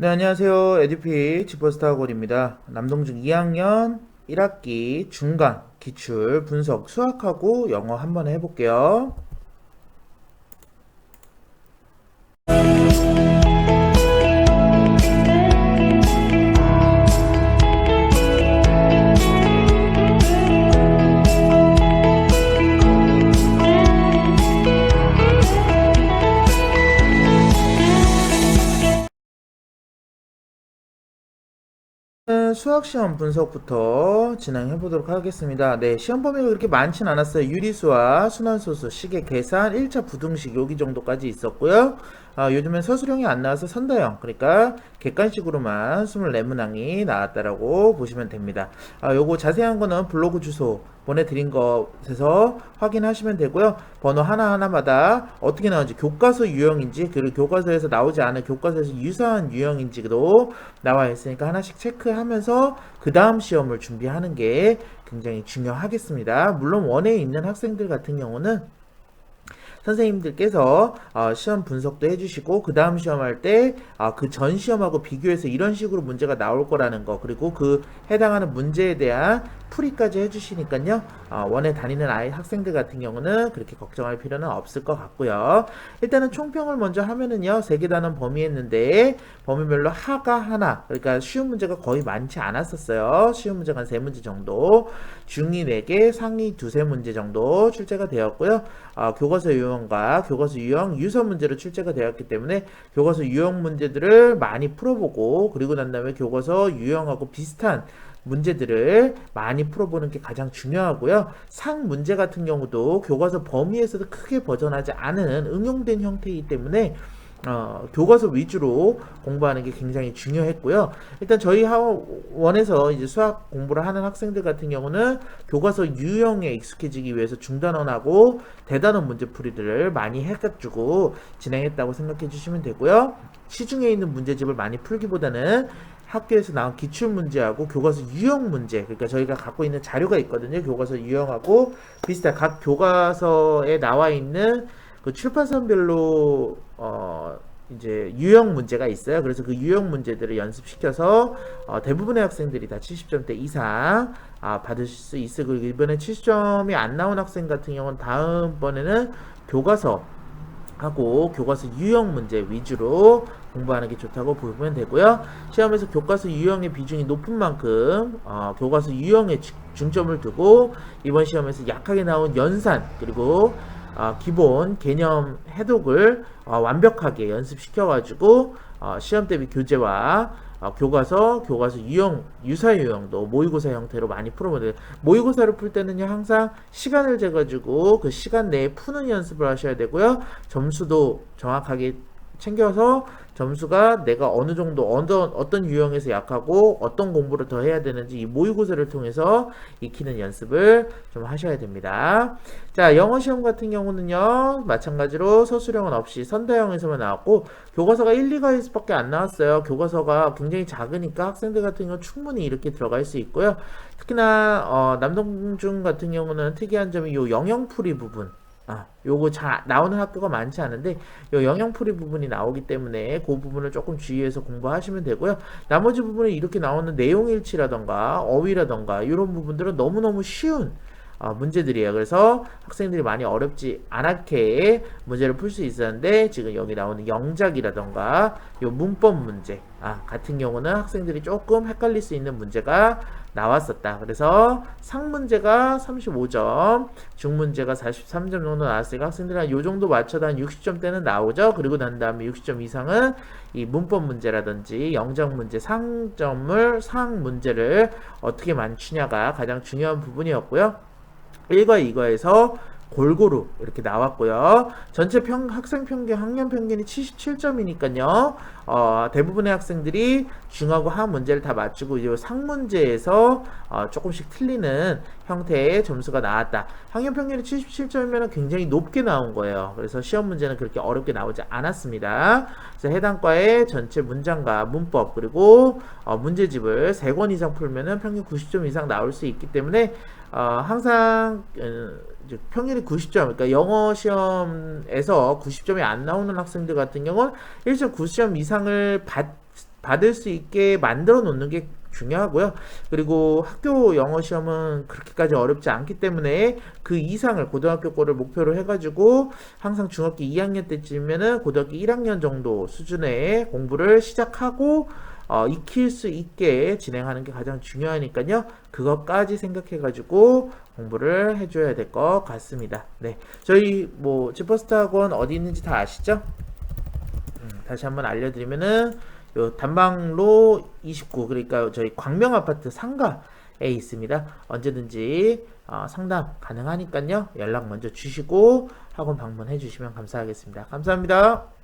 네, 안녕하세요. 에듀피 지퍼스타 학원입니다. 남동중 2학년 1학기 중간 기출 분석 수학하고 영어 한번 해볼게요. 수학 시험 분석부터 진행해 보도록 하겠습니다. 네, 시험 범위가 그렇게 많진 않았어요. 유리수와 순환소수, 시계 계산, 1차 부등식 여기 정도까지 있었고요. 아, 요즘엔 서술형이 안 나와서 선다형, 그러니까 객관식으로만 24문항이 나왔다라고 보시면 됩니다. 아, 요거 자세한 거는 블로그 주소 보내드린 것에서 확인하시면 되고요. 번호 하나하나마다 어떻게 나오는지 교과서 유형인지 그리고 교과서에서 나오지 않은 교과서에서 유사한 유형인지도 나와 있으니까 하나씩 체크하면서 그 다음 시험을 준비하는 게 굉장히 중요하겠습니다. 물론 원에 있는 학생들 같은 경우는 선생님들께서 어, 시험 분석도 해주시고 그 다음 시험할 때 그 전 시험하고 비교해서 이런 식으로 문제가 나올 거라는 거 그리고 그 해당하는 문제에 대한 풀이까지 해주시니까요. 어, 원에 다니는 아이 학생들 같은 경우는 그렇게 걱정할 필요는 없을 것 같고요. 일단은 총평을 먼저 하면은요 세 개 단원 범위 했는데 범위별로 하가 하나 그러니까 쉬운 문제가 거의 많지 않았었어요. 쉬운 문제가 한 세 문제 정도 중위 4개 상위 두세 문제 정도 출제가 되었고요. 어, 교과서 유 형과 교과서 유형 유서 문제로 출제가 되었기 때문에 교과서 유형 문제들을 많이 풀어보고 그리고 난 다음에 교과서 유형하고 비슷한 문제들을 많이 풀어보는 게 가장 중요하고요. 상 문제 같은 경우도 교과서 범위에서도 크게 벗어나지 않은 응용된 형태이기 때문에 어, 교과서 위주로 공부하는 게 굉장히 중요했고요. 일단 저희 학원에서 이제 수학 공부를 하는 학생들 같은 경우는 교과서 유형에 익숙해지기 위해서 중단원하고 대단원 문제풀이들을 많이 해가지고 진행했다고 생각해 주시면 되고요. 시중에 있는 문제집을 많이 풀기보다는 학교에서 나온 기출 문제하고 교과서 유형 문제 그러니까 저희가 갖고 있는 자료가 있거든요 교과서 유형하고 비슷한 각 교과서에 나와 있는 그 출판사별로 어 이제 유형 문제가 있어요. 그래서 그 유형 문제들을 연습시켜서 어 대부분의 학생들이 다 70점대 이상 아 받으실 수 있어요. 그리고 이번에 70점이 안 나온 학생 같은 경우는 다음번에는 교과서 하고 교과서 유형 문제 위주로 공부하는 게 좋다고 보면 되고요. 시험에서 교과서 유형의 비중이 높은 만큼 어, 교과서 유형에 중점을 두고 이번 시험에서 약하게 나온 연산 그리고 어, 기본 개념 해독을 어, 완벽하게 연습시켜 가지고 어, 시험 대비 교재와 어, 교과서, 교과서 유형, 유사 유형도 모의고사 형태로 많이 풀어보는데 모의고사를 풀 때는요 항상 시간을 재가지고 그 시간 내에 푸는 연습을 하셔야 되고요. 점수도 정확하게 챙겨서 점수가 내가 어느 정도 어떤 어떤 유형에서 약하고 어떤 공부를 더 해야 되는지 이 모의고사를 통해서 익히는 연습을 좀 하셔야 됩니다. 자, 영어 시험 같은 경우는요. 마찬가지로 서술형은 없이 선다형에서만 나왔고 교과서가 1, 2과에서밖에 안 나왔어요. 교과서가 굉장히 작으니까 학생들 같은 경우 충분히 이렇게 들어갈 수 있고요. 특히나 어, 남동중 같은 경우는 특이한 점이 요 영영풀이 부분 아, 요거 잘 나오는 학교가 많지 않은데 요 영영풀이 부분이 나오기 때문에 그 부분을 조금 주의해서 공부하시면 되고요. 나머지 부분에 이렇게 나오는 내용일치라던가 어휘라던가 이런 부분들은 너무너무 쉬운 어, 문제들이에요. 그래서 학생들이 많이 어렵지 않게 문제를 풀 수 있었는데 지금 여기 나오는 영작이라던가 요 문법 문제 아, 같은 경우는 학생들이 조금 헷갈릴 수 있는 문제가 나왔었다. 그래서 상문제가 35점, 중문제가 43점 정도 나왔으니까 학생들은 요 정도 맞춰도 한 60점대는 나오죠. 그리고 난 다음에 60점 이상은 이 문법 문제라든지 영작 문제, 상점을 상 문제를 어떻게 맞추냐가 가장 중요한 부분이었고요. 1과 2과에서 골고루 이렇게 나왔고요. 전체 평, 학생 평균, 학년 평균이 77점이니까요. 어, 대부분의 학생들이 중하고 하 문제를 다 맞추고 이제 상문제에서 어, 조금씩 틀리는 형태의 점수가 나왔다. 학년 평균이 77점이면 굉장히 높게 나온 거예요. 그래서 시험 문제는 그렇게 어렵게 나오지 않았습니다. 그래서 해당 과의 전체 문장과 문법 그리고 어, 문제집을 3권 이상 풀면은 평균 90점 이상 나올 수 있기 때문에 어, 항상 어, 평균이 90점, 그러니까 영어 시험에서 90점이 안 나오는 학생들 같은 경우는 1.9점 이상을 받 받을 수 있게 만들어 놓는 게 중요하고요. 그리고 학교 영어 시험은 그렇게까지 어렵지 않기 때문에 그 이상을 고등학교 거를 목표로 해가지고 항상 중학교 2학년 때쯤이면은 고등학교 1학년 정도 수준의 공부를 시작하고 어, 익힐 수 있게 진행하는 게 가장 중요하니까요. 그것까지 생각해가지고 공부를 해줘야 될 것 같습니다. 네, 저희 뭐 지퍼스타 학원 어디 있는지 다 아시죠? 음, 다시 한번 알려드리면은 요 단방로 29 그러니까 저희 광명 아파트 상가에 있습니다. 언제든지 어, 상담 가능하니까요. 연락 먼저 주시고 학원 방문해 주시면 감사하겠습니다. 감사합니다.